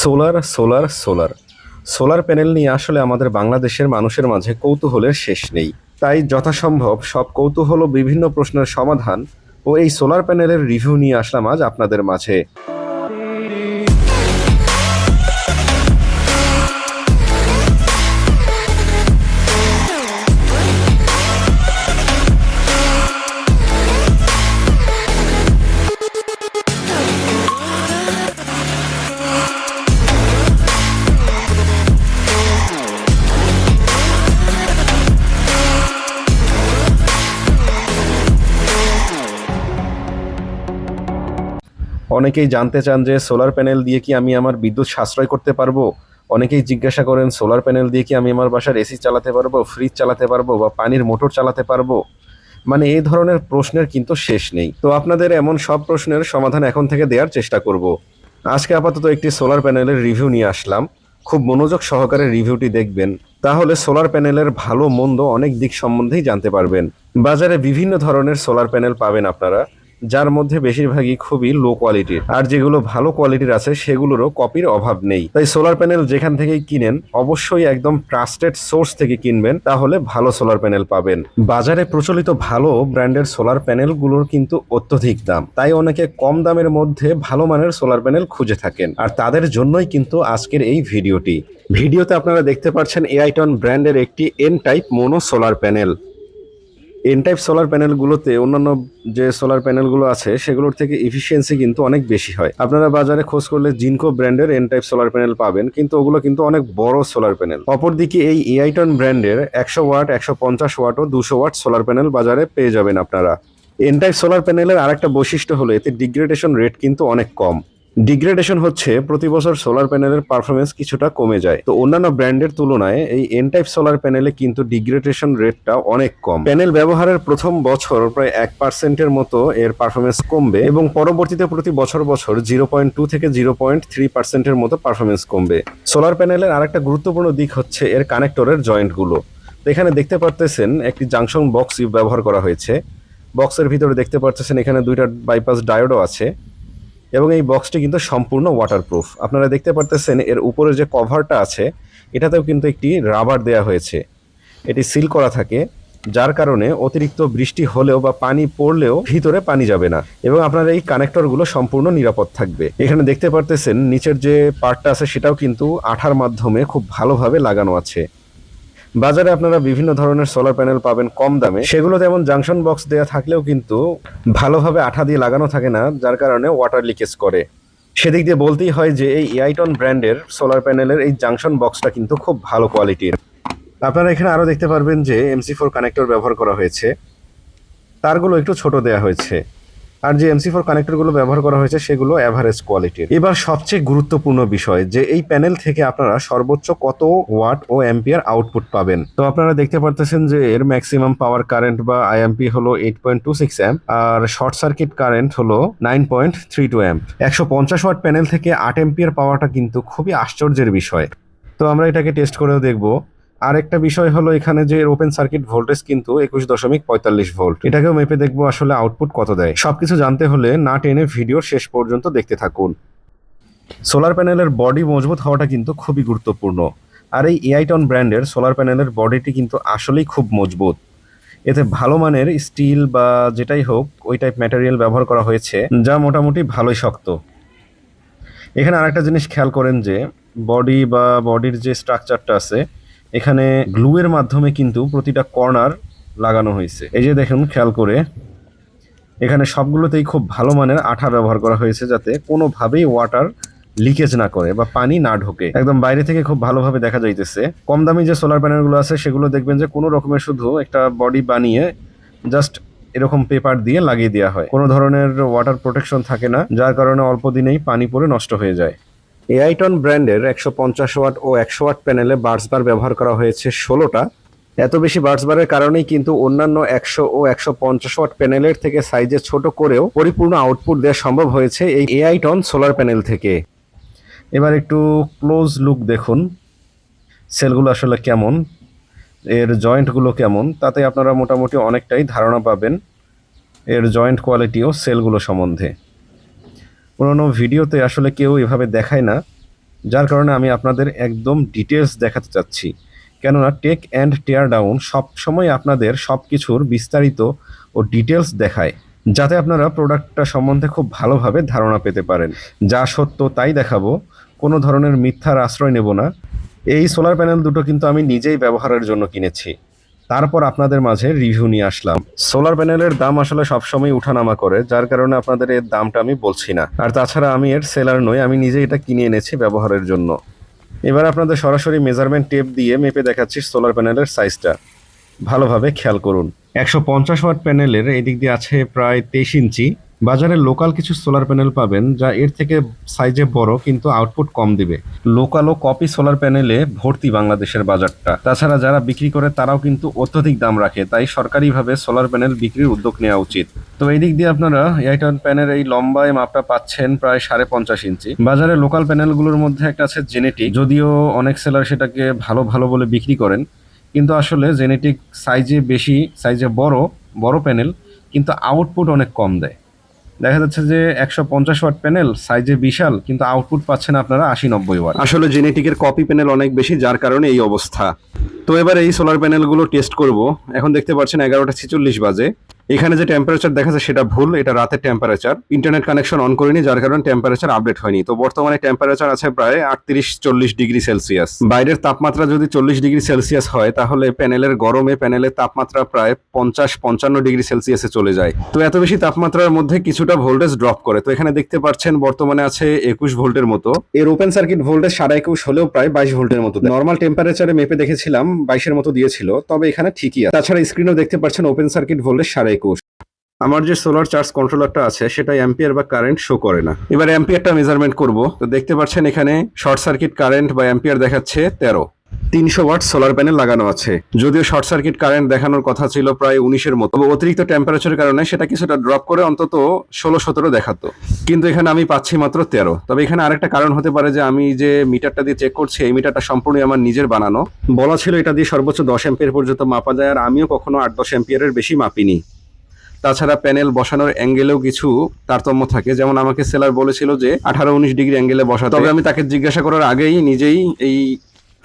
Solar solar solar. Solar panel নিয়ে আসলে আমাদের বাংলাদেশের মানুষের মাঝে কৌতূহলের শেষ নেই। তাই যথাসম্ভব সব কৌতূহল বিভিন্ন প্রশ্নের সমাধান ও এই সোলার প্যানেলের রিভিউ নিয়ে আসলাম আজ আপনাদের মাঝে। অনেকেই জানতে চান যে সোলার প্যানেল দিয়ে কি আমি আমার বিদ্যুৎ সাশ্রয় করতে পারব? অনেকেই জিজ্ঞাসা করেন, সোলার প্যানেল দিয়ে কি আমি আমার বাসার এসি চালাতে পারব, ফ্রিজ চালাতে পারব বা পানির মোটর চালাতে পারব? মানে এই ধরনের প্রশ্নের কিন্তু শেষ নেই। তো আপনাদের এমন সব প্রশ্নের সমাধান এখন থেকে দেওয়ার চেষ্টা করব। আজকে আপাতত একটি সোলার প্যানেলের রিভিউ নিয়ে আসলাম। খুব মনোযোগ সহকারে রিভিউটি দেখবেন। তাহলে সোলার প্যানেলের ভালো, মন্দ অনেক দিক সম্বন্ধেই জানতে পারবেন। বাজারে বিভিন্ন ধরনের সোলার প্যানেল পাবেন আপনারা। যার মধ্যে বেশিরভাগই খুবই লো কোয়ালিটির আর যেগুলো ভালো কোয়ালিটির আছে, সেগুলোরও কপির অভাব নেই। তাই সোলার প্যানেল যেখান থেকেই কিনেন, অবশ্যই একদম ট্রাস্টেড সোর্স থেকে কিনবেন, তাহলে ভালো সোলার প্যানেল পাবেন। বাজারে প্রচলিত ভালো ব্র্যান্ডের সোলার প্যানেলগুলোর কিন্তু অত্যধিক দাম। তাই অনেকে কম দামের মধ্যে ভালো মানের সোলার প্যানেল খুঁজে থাকেন। আর তাদের জন্যই কিন্তু আজকের এই ভিডিওটি। ভিডিওতে আপনারা দেখতে পাচ্ছেন এআইটন ব্র্যান্ডের একটি N type mono solar panel N type solar প্যানেলগুলোতে অন্যান্য যে সোলার প্যানেলগুলো আছে, সেগুলোর থেকে এফিসিয়েন্সি কিন্তু অনেক বেশি হয়। আপনারা বাজারে খোঁজ করলে জিনকো ব্র্যান্ডের এন টাইপ সোলার প্যানেল পাবেন, কিন্তু ওগুলো কিন্তু অনেক বড় সোলার প্যানেল অপরদিকে এই এআইটন ব্র্যান্ডের একশো ওয়াট, একশো পঞ্চাশ ওয়াট ও দুশো ওয়াট সোলার প্যানেল বাজারে পেয়ে যাবেন আপনারা। এন টাইপ সোলার প্যানেলের আরেকটা বৈশিষ্ট্য হলো, এতে ডিগ্রেডেশন রেট কিন্তু অনেক কম। ডিগ্রেডেশন হচ্ছে, প্রতি বছর সোলার প্যানেলের পারফরমেন্স কিছুটা কমে যায়। তো অন্যান্য ব্র্যান্ডের তুলনায় এই এন টাইপ সোলার প্যানেলে কিন্তু ডিগ্রেডেশন রেটটা অনেক কম। প্যানেল ব্যবহারের প্রথম বছর প্রায় এক পার্সেন্টের মতো এর পারফরমেন্স কমবে এবং পরবর্তীতে প্রতি বছর বছর জিরো পয়েন্ট টু থেকে জিরো পয়েন্ট থ্রি পার্সেন্টের মতো পারফরমেন্স কমবে। সোলার প্যানেলের আরেকটা গুরুত্বপূর্ণ দিক হচ্ছে এর কানেক্টরের জয়েন্টগুলো তো এখানে দেখতে পারতেছেন একটি জাংশন বক্স ব্যবহার করা হয়েছে। বক্সের ভিতরে দেখতে পারতেছেন এখানে দুইটা বাইপাস ডায়োডও আছে। এবং এই বক্সটি কিন্তু সম্পূর্ণ ওয়াটারপ্রুফ আপনারা দেখতে পারতেছেন এর উপরে যে কভারটা আছে, এটাতেও কিন্তু একটি রাবার দেয়া হয়েছে। এটি সিল করা থাকে, যার কারণে অতিরিক্ত বৃষ্টি হলেও বা পানি পড়লেও ভিতরে পানি যাবে না এবং আপনার এই কানেক্টরগুলো সম্পূর্ণ নিরাপদ থাকবে। এখানে দেখতে পারতেছেন, নিচের যে পার্টটা আছে, সেটাও কিন্তু আঠার মাধ্যমে খুব ভালোভাবে লাগানো আছে। বাজারে আপনারা বিভিন্ন ধরনের সোলার প্যানেল পাবেন কম দামে। সেগুলো যেমন জাংশন বক্স দেওয়া থাকলেও কিন্তু ভালোভাবে আঠা দিয়ে লাগানো থাকে না, যার কারণে ওয়াটার লিকেজ করে। সেদিক দিয়ে বলতেই হয় যে এই এআইটন ব্র্যান্ডের সোলার প্যানেলের এই জাংশন বক্সটা কিন্তু খুব ভালো কোয়ালিটির আপনারা এখানে আরও দেখতে পারবেন যে এমসি ফোর কানেক্টর ব্যবহার করা হয়েছে। তারগুলো একটু ছোট দেওয়া হয়েছে। আর যে এমসি ফোর কানেক্টরগুলো ব্যবহার করা হয়েছে সেগুলো অ্যাভারেজ কোয়ালিটির এবার সবচেয়ে গুরুত্বপূর্ণ বিষয়, যে এই প্যানেল থেকে আপনারা সর্বোচ্চ কত ওয়াট ও অ্যাম্পিয়ার আউটপুট পাবেন। তো আপনারা দেখতে পারতেছেন যে এর ম্যাক্সিমাম পাওয়ার কারেন্ট বা আইএমপি হলো eight point two six amp আর শর্ট সার্কিট কারেন্ট হলো nine point three two amp একশো পঞ্চাশ ওয়াট প্যানেল থেকে আট অ্যাম্পিয়ার পাওয়াটা কিন্তু খুবই আশ্চর্যের বিষয়। তো আমরা এটাকে টেস্ট করেও দেখব। আরেকটা বিষয় হলো এখানে যে ওপেন সার্কিট ভোল্টেজ কিন্তু একুশ দশমিক পঁয়তাল্লিশ ভোল্ট এটাকেও মেপে দেখব আসলে আউটপুট কত দেয়। সবকিছু জানতে হলে না টেনে ভিডিওর শেষ পর্যন্ত দেখতে থাকুন। সোলার প্যানেলের বডি মজবুত হওয়াটা কিন্তু খুবই গুরুত্বপূর্ণ। আর এই এআইটন ব্র্যান্ডের সোলার প্যানেলের বডিটি কিন্তু আসলেই খুব মজবুত। এতে ভালো মানের স্টিল বা যেটাই হোক, ওই টাইপ ম্যাটেরিয়াল ব্যবহার করা হয়েছে, যা মোটামুটি ভালোই শক্ত। এখানে আরেকটা জিনিস খেয়াল করেন যে বডি বা বডির যে স্ট্রাকচারটা আছে এখানে গ্লুয়ের মাধ্যমে কিন্তু প্রতিটা কর্নার লাগানো হয়েছে। এই যে দেখুন, খেয়াল করে। এখানে সবগুলোতেই খুব ভালো মানের আঠা ব্যবহার করা হয়েছে যাতে কোনোভাবেই ওয়াটার লিকেজ না করে বা পানি না ঢোকে। একদম বাইরে থেকে খুব ভালোভাবে দেখা যাইতেছে। কম দামি যে সোলার প্যানেলগুলো আছে, সেগুলো দেখবেন যে কোনো রকমের শুধু একটা বডি বানিয়ে জাস্ট এরকম পেপার দিয়ে লাগিয়ে দেওয়া হয়। কোনো ধরনের ওয়াটার প্রোটেকশন থাকে না, যার কারণে অল্প দিনেই পানি পড়ে নষ্ট হয়ে যায়। এআইটন ব্র্যান্ডের একশো পঞ্চাশ ওয়াট ও একশো ওয়াট প্যানেলে বার্সবার ব্যবহার করা হয়েছে ষোলোটা। এত বেশি বার্সবারের কারণেই কিন্তু অন্যান্য একশো ও একশো পঞ্চাশ ওয়াট প্যানেলের থেকে সাইজে ছোট করেও পরিপূর্ণ আউটপুট দেওয়া সম্ভব হয়েছে এই এআইটন সোলার প্যানেল থেকে। এবার একটু ক্লোজ লুক দেখুন। সেলগুলো আসলে কেমন? এর জয়েন্টগুলো কেমন? তাতে আপনারা মোটামুটি অনেকটাই ধারণা পাবেন। এর জয়েন্ট কোয়ালিটি ও সেলগুলো সম্বন্ধে। পুরোনো ভিডিওতে আসলে কেউ এভাবে দেখায় না, যার কারণে আমি আপনাদের একদম ডিটেলস দেখাতে চাচ্ছি। কেননা টেক অ্যান্ড টেয়ার ডাউন সবসময় আপনাদের সব কিছুর বিস্তারিত ও ডিটেলস দেখায়, যাতে আপনারা প্রোডাক্টটা সম্বন্ধে খুব ভালোভাবে ধারণা পেতে পারেন। যা সত্য তাই দেখাবো, কোনো ধরনের মিথ্যার আশ্রয় নেব না। এই সোলার প্যানেল দুটো কিন্তু আমি নিজেই ব্যবহারের জন্য কিনেছি। তারপর আপনাদের মাঝে রিভিউ নিয়ে আসলাম। সোলার প্যানেলের দাম আসলে সবসময় উঠানামা করে, যার কারণে আপনাদের এর দামটা আমি বলছি না। আর তাছাড়া আমি এর সেলার নই, আমি নিজে এটা কিনে এনেছি ব্যবহারের জন্য। এবার আপনাদের সরাসরি মেজারমেন্ট টেপ দিয়ে মেপে দেখাচ্ছি সোলার প্যানেলের সাইজটা ভালোভাবে খেয়াল করুন। একশো পঞ্চাশ ওয়াট প্যানেলের এদিক দিয়ে আছে প্রায় তেইশ ইঞ্চি। বাজারে লোকাল কিছু সোলার প্যানেল পাবেন যা এর থেকে সাইজে বড় কিন্তু আউটপুট কম দিবে। লোকাল ও কপি সোলার প্যানেলে ভর্তি বাংলাদেশের বাজারটা। তাছাড়া যারা বিক্রি করে তারাও কিন্তু অত্যধিক দাম রাখে তাই সরকারিভাবে সোলার প্যানেল বিক্রির উদ্যোগ নেওয়া উচিত। তো এই দিক দিয়ে আপনারা এয়ারটেল প্যানের এই লম্বায় মাপটা পাচ্ছেন প্রায় সাড়ে পঞ্চাশ ইঞ্চি। বাজারে লোকাল প্যানেলগুলোর মধ্যে একটা আছে জেনেটিক যদিও অনেক সেলার সেটাকে ভালো ভালো বলে বিক্রি করেন। কিন্তু আসলে জেনেটিক সাইজে বেশি সাইজে বড় বড় প্যানেল কিন্তু আউটপুট অনেক কম দেয়। দেখা যাচ্ছে যে একশো পঞ্চাশ ওয়াট প্যানেল সাইজে বিশাল, কিন্তু আউটপুট পাচ্ছেন আপনারা আশি নব্বই ওয়াট আসলে জেনেটিকের কপি প্যানেল অনেক বেশি, যার কারণে এই অবস্থা। তো এবার এই সোলার প্যানেলগুলো টেস্ট করব। এখন দেখতে পাচ্ছেন এগারোটা ছেচল্লিশ বাজে। এখানে যে টেম্পারেচার দেখাচ্ছে সেটা ভুল, এটা রাতের টেম্পারেচার ইন্টারনেট কানেকশন অন করিনি, যার কারণে টেম্পারেচার আপডেট হয়নি। তো বর্তমানে টেম্পারেচার আছে প্রায় আটত্রিশ চল্লিশ ডিগ্রি সেলসিয়াস। বাইরের তাপমাত্রা যদি চল্লিশ ডিগ্রি সেলসিয়াস হয়, তাহলে প্যানেলের গরমে প্যানেলের তাপমাত্রা প্রায় পঞ্চাশ, পঞ্চান্ন ডিগ্রি সেলসিয়াসে চলে যায়। তো এত বেশি তাপমাত্রার মধ্যে কিছুটা ভোল্টেজ ড্রপ করে। তো এখানে দেখতে পাচ্ছেন, বর্তমানে আছে একুশ ভোল্টের মতো। এর ওপেন সার্কিট ভোল্টেজ সাড়ে একুশ হলেও প্রায় বাইশ ভোল্টের মতো। নর্মাল টেম্পারেচারে মেপে দেখেছিলাম, বাইশের মতো দিয়েছিল। তবে এখানে ঠিকই আছে। তাছাড়া স্ক্রিনেও দেখতে পাচ্ছেন ওপেন সার্কিট ভোল্টেজ সাড়ে একুশ। আমার যে সোলার চার্জ কন্ট্রোলারটা আছে সেটা অ্যাম্পিয়ার বা কারেন্ট শো করে না। এবার অ্যাম্পিয়ারটা মেজারমেন্ট করব। তো দেখতে পাচ্ছেন এখানে শর্ট সার্কিট কারেন্ট বা অ্যাম্পিয়ার দেখাচ্ছে তেরো। তিনশো ওয়াট সোলার প্যানেল লাগানো আছে। যদিও শর্ট সার্কিট কারেন্ট দেখানোর কথা ছিল প্রায় উনিশের মতো। অতিরিক্ত টেম্পারেচারের কারণে সেটা কিছুটা ড্রপ করে অন্তত ষোলো সতেরো দেখাতো। কিন্তু এখানে আমি পাচ্ছি মাত্র তেরো। তবে এখানে আরেকটা কারণ হতে পারে যে, আমি যে মিটারটা দিয়ে চেক করছি, এই মিটারটা সম্পূর্ণ আমার নিজের বানানো। বলা ছিল এটা দিয়ে সর্বোচ্চ দশ এম্পিয়ার পর্যন্ত মাপা যায়, আর আমিও কখনো আট দশ এম্পিয়ারের বেশি মাপিনি। তাছাড়া প্যানেল বসানোর অ্যাঙ্গেলেও কিছু তারতম্য থাকে। যেমন আমাকে সেলার বলেছিল যে, আঠারো উনিশ ডিগ্রি অ্যাঙ্গেলে বসা তবে আমি তাকে জিজ্ঞাসা করার আগেই নিজেই এই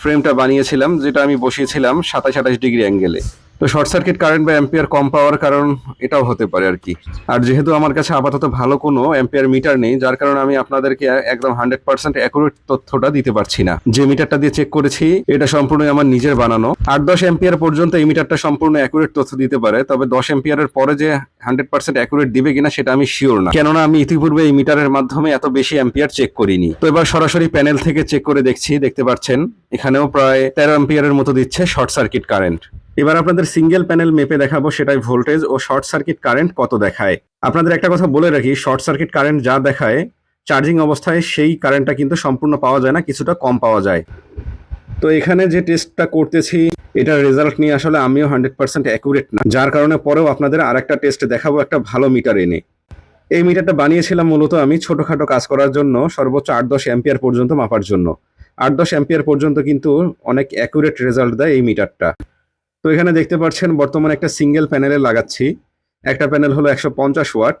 ফ্রেমটা বানিয়েছিলাম, যেটা আমি বসিয়েছিলাম সাতাশ আঠাশ ডিগ্রি অ্যাঙ্গেলে। তো শর্ট সার্কিট কারেন্ট বা অ্যাম্পিয়ার কম পাওয়ার কারণ এটাও হতে পারে আর কি। আর যেহেতু আমার কাছে আপাতত ভালো কোনো অ্যাম্পিয়ার মিটার নেই, যার কারণে আমি আপনাদেরকে একদম হান্ড্রেড পার্সেন্ট অ্যাকুরেট তথ্যটা দিতে পারছি না। যে মিটারটা দিয়ে চেক করেছি, এটা সম্পূর্ণই আমার নিজের বানানো। আট দশ অ্যাম্পিয়ার পর্যন্ত এই মিটারটা সম্পূর্ণ অ্যাকুরেট তথ্য দিতে পারে, তবে দশ অ্যাম্পিয়ারের পরে যে হান্ড্রেড পার্সেন্ট অ্যাকুরেট দিবে কিনা সেটা আমি শিওর না। কেননা আমি ইতিপূর্বে এই মিটারের মাধ্যমে এত বেশি অ্যাম্পিয়ার চেক করিনি। তো এবার সরাসরি প্যানেল থেকে চেক করে দেখছি, দেখতে পাচ্ছেন, এখানেও প্রায় তেরো অ্যাম্পিয়ারের মতো দিচ্ছে শর্ট সার্কিট কারেন্ট এবার আপনাদের সিঙ্গেল প্যানেল মেপে দেখাবো সেটাই ভোল্টেজ ও শর্ট সার্কিট কারেন্ট কত দেখায়। আপনাদের একটা কথা বলে রাখি, শর্ট সার্কিট কারেন্ট যা দেখায়, চার্জিং অবস্থায় সেই কারেন্টটা কিন্তু সম্পূর্ণ পাওয়া যায় না, কিছুটা কম পাওয়া যায়। তো এখানে যে টেস্টটা করতেছি, এটার রেজাল্ট নিয়ে আসলে আমিও হান্ড্রেড পার্সেন্ট অ্যাকুরেট না। যার কারণে পরেও আপনাদের আরেকটা টেস্ট দেখাবো একটা ভালো মিটার এনে। এই মিটারটা বানিয়েছিলাম মূলত আমি ছোটখাটো কাজ করার জন্য, সর্বোচ্চ আট দশ অ্যাম্পিয়ার পর্যন্ত মাপার জন্য। আট দশ অ্যাম্পিয়ার পর্যন্ত কিন্তু অনেক অ্যাকুরেট রেজাল্ট দেয় এই মিটারটা তো এখানে দেখতে পাচ্ছেন বর্তমানে একটা সিঙ্গেল প্যানেলে লাগাচ্ছি। একটা প্যানেল হলো একশো পঞ্চাশ ওয়াট।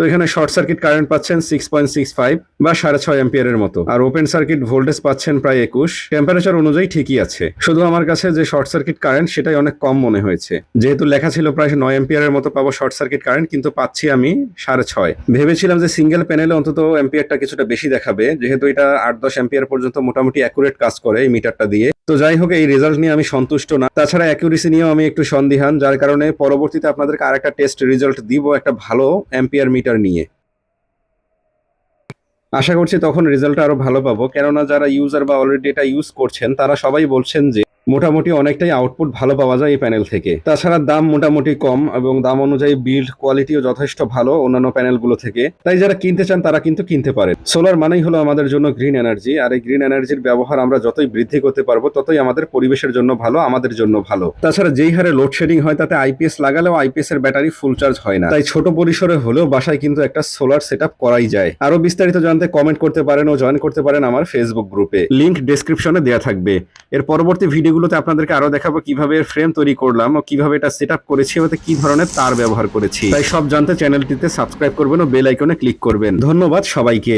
তো এখানে শর্ট সার্কিট কারেন্ট পাচ্ছেন সিক্স পয়েন্ট সিক্স ফাইভ বা সাড়ে ছয় এম্পিয়ারের মতো। আর ওপেন সার্কিট ভোল্টেজ পাচ্ছেন প্রায় একুশ। টেম্পারেচার অনুযায়ী ঠিকই আছে। শুধু আমার কাছে যে শর্ট সার্কিট কারেন্ট সেটাই অনেক কম মনে হয়েছে। যেহেতু লেখা ছিল প্রায় নয় এম্পিয়ারের মতো পাবো শর্ট সার্কিট কারেন্ট কিন্তু পাচ্ছি আমি সাড়ে ছয়। ভেবেছিলাম যে সিঙ্গেল প্যানেলে অন্তত এম্পিয়ারটা কিছুটা বেশি দেখাবে, যেহেতু এটা আট দশ এম্পিয়ার পর্যন্ত মোটামুটি অ্যাকুরেট কাজ করে এই মিটারটা দিয়ে। তো যাই হোক, এই রেজাল্ট নিয়ে আমি সন্তুষ্ট না। তাছাড়া অ্যাকুরেসি নিয়েও আমি একটু সন্দিহান, যার কারণে পরবর্তীতে আপনাদেরকে আরেকটা টেস্ট রেজাল্ট দিব, একটা ভালো অ্যাম্পিয়ার মিটার নিয়ে। আশা করছি তখন রেজাল্টটা আরও ভালো পাবো। কেননা যারা ইউজার বা অলরেডি এটা ইউজ করছেন, তারা সবাই বলছেন যে মোটামুটি অনেকটাই আউটপুট ভালো পাওয়া যায় এই প্যানেল থেকে। তাছাড়া দাম মোটামুটি কম এবং দাম অনুযায়ী বিল্ড কোয়ালিটিও যথেষ্ট ভালো অন্যান্য প্যানেলগুলো থেকে। তাই যারা কিনতে চান তারা কিন্তু কিনতে পারেন। সোলার মানেই হলো আমাদের জন্য গ্রিন এনার্জি আর এই গ্রিন এনার্জির ব্যবহার আমরা যতই বৃদ্ধি করতে পারব, ততই আমাদের পরিবেশের জন্য ভালো, আমাদের জন্য ভালো। তাছাড়া যেই হারে লোডশেডিং হয়, তাতে আইপিএস লাগালেও আইপিএস এর ব্যাটারি ফুল চার্জ হয় না। তাই ছোট পরিসরে হলেও বাসায় কিন্তু একটা সোলার সেট করাই যায়। আরও বিস্তারিত জানতে কমেন্ট করতে পারেন ও জয়েন করতে পারেন আমার ফেসবুক গ্রুপে লিংক ডেসক্রিপশনে দেওয়া থাকবে। এর পরবর্তী ভিডিওগুলো ভিডিওগুলোতে আপনাদেরকে আরও দেখাবো কীভাবে ফ্রেম তৈরি করলাম ও কীভাবে এটা সেট আপ করেছি, ওতে কি ধরনের তার ব্যবহার করেছি। তাই সব জানতে চ্যানেলটিতে সাবস্ক্রাইব করবেন ও বেল আইকনে ক্লিক করবেন। ধন্যবাদ সবাইকে।